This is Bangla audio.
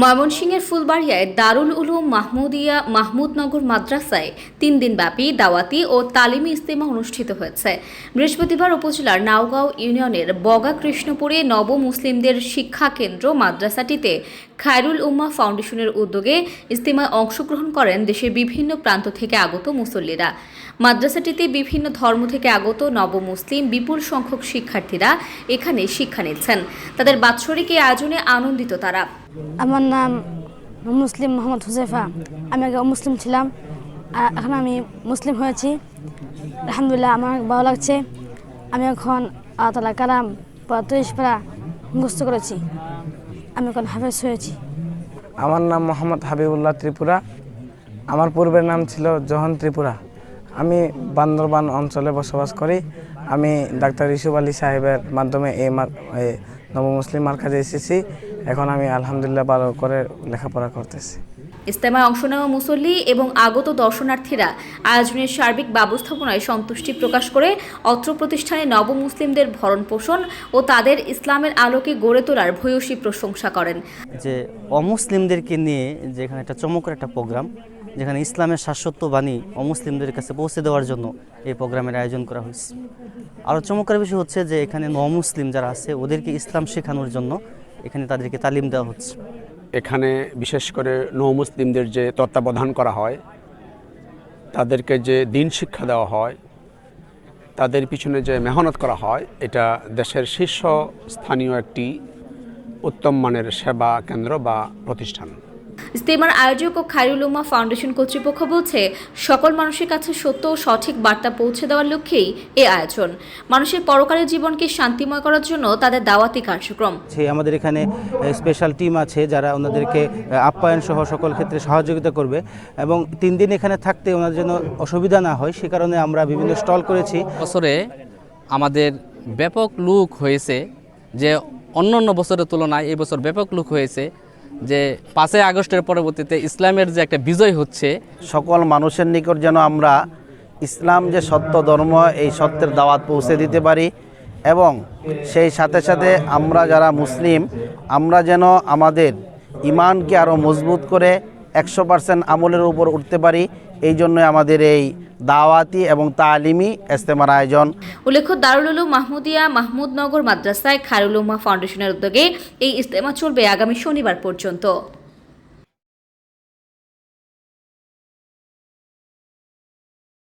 ময়মনসিংহের ফুলবাড়িয়ায় দারুল উলুম মাহমুদিয়া মাহমুদনগর মাদ্রাসায় তিন দিনব্যাপী দাওয়াতি ও তালিমি ইস্তেমা অনুষ্ঠিত হয়েছে। বৃহস্পতিবার উপজেলার নাওগাঁও ইউনিয়নের বগা কৃষ্ণপুরে নব মুসলিমদের শিক্ষা কেন্দ্র মাদ্রাসাটিতে খায়রুল উম্মা ফাউন্ডেশনের উদ্যোগে ইস্তেমায় অংশগ্রহণ করেন দেশের বিভিন্ন প্রান্ত থেকে আগত মুসল্লিরা। মাদ্রাসাটিতে বিভিন্ন ধর্ম থেকে আগত নব মুসলিম বিপুল সংখ্যক শিক্ষার্থীরা এখানে শিক্ষা নিচ্ছেন। তাদের বাৎসরিক এই আয়োজনে আনন্দিত তারা। আমার নাম মুসলিম মোহাম্মদ হুজেফা আমি আগে মুসলিম ছিলাম এখন আমি মুসলিম হয়েছি। আলহামদুলিল্লাহ আমার ভালো লাগছে। আমি এখন আতালা কালাম পঁয়ত্রিশ পারা মুখস্থ করেছি। আমি এখন হাফেজ হয়েছি। আমার নাম মোহাম্মদ হাবিবুল্লাহ ত্রিপুরা। আমার পূর্বের নাম ছিল জহন ত্রিপুরা। আমি বান্দরবান অঞ্চলে বসবাস করি। আমি ডাক্তার ইসুফ আলী সাহেবের মাধ্যমে এই মার নব মুসলিম মার্কাজে এসেছি। এখন আমি আলহামদুলিল্লাহ ভালো করে লেখাপড়া করতেছি। ইস্তেমায় অংশ নেওয়া মুসল্লি এবং আগত দর্শনার্থীরা আয়োজনের সার্বিক ব্যবস্থাপনায় সন্তুষ্টি প্রকাশ করে অত্র প্রতিষ্ঠানে নব মুসলিমদের ভরণ পোষণ ও তাদের ইসলামের আলোকে গড়ে তোলার ভূয়সী প্রশংসা করেন। যে অমুসলিমদেরকে নিয়ে যেখানে একটা চমকের একটা প্রোগ্রাম, যেখানে ইসলামের শাশ্বত বাণী অমুসলিমদের কাছে পৌঁছে দেওয়ার জন্য এই প্রোগ্রামের আয়োজন করা হয়েছে। আরও চমকের বিষয় হচ্ছে যে এখানে নমুসলিম যারা আছে, ওদেরকে ইসলাম শেখানোর জন্য এখানে তাদেরকে তালিম দেওয়া হচ্ছে। এখানে বিশেষ করে নৌ মুসলিমদের যে তত্ত্বাবধান করা হয়, তাদেরকে যে দিন শিক্ষা দেওয়া হয়, তাদের পিছনে যে মেহনত করা হয়, এটা দেশের শীর্ষ স্থানীয় একটি উত্তম মানের সেবা কেন্দ্র বা প্রতিষ্ঠান। ইস্তেমার আয়োজক ও খায়রুল উম্মা ফাউন্ডেশন কর্তৃপক্ষ বলছে সকল মানুষের কাছে সত্য ও সঠিক বার্তা পৌঁছে দেওয়ার লক্ষ্যেই এ আয়োজন। মানুষের পরকালের জীবনকে শান্তিময় করার জন্য তাদের দাওয়াতি কার্যক্রম। আছে আমাদের এখানে স্পেশাল টিম আছে যারা ওনাদেরকে আপ্যায়ন সহ সকল ক্ষেত্রে সহযোগিতা করবে এবং তিন দিন এখানে থাকতে ওনাদের জন্য অসুবিধা না হয় সে কারণে আমরা বিভিন্ন স্টল করেছি। বছরে আমাদের ব্যাপক লুক হয়েছে যে অন্য অন্য বছরের তুলনায় এই বছর ব্যাপক লুক হয়েছে। যে পাঁচই আগস্টের পরবর্তীতে ইসলামের যে একটা বিজয় হচ্ছে, সকল মানুষের নিকট যেন আমরা ইসলাম যে সত্য ধর্ম, এই সত্যের দাওয়াত পৌঁছে দিতে পারি এবং সেই সাথে সাথে আমরা যারা মুসলিম, আমরা যেন আমাদের ইমানকে আরও মজবুত করে একশো পার্সেন্ট আমলের উপর উঠতে পারি। এই জন্য আমাদের এই দাওয়াতি এবং তালিমি ইস্তেমার আয়োজন। উল্লেখ্য, দারুল উলুম মাহমুদিয়া মাহমুদনগর মাদ্রাসায় খায়রুল উম্মা ফাউন্ডেশনের উদ্যোগে এই ইস্তেমা চলবে আগামী শনিবার পর্যন্ত।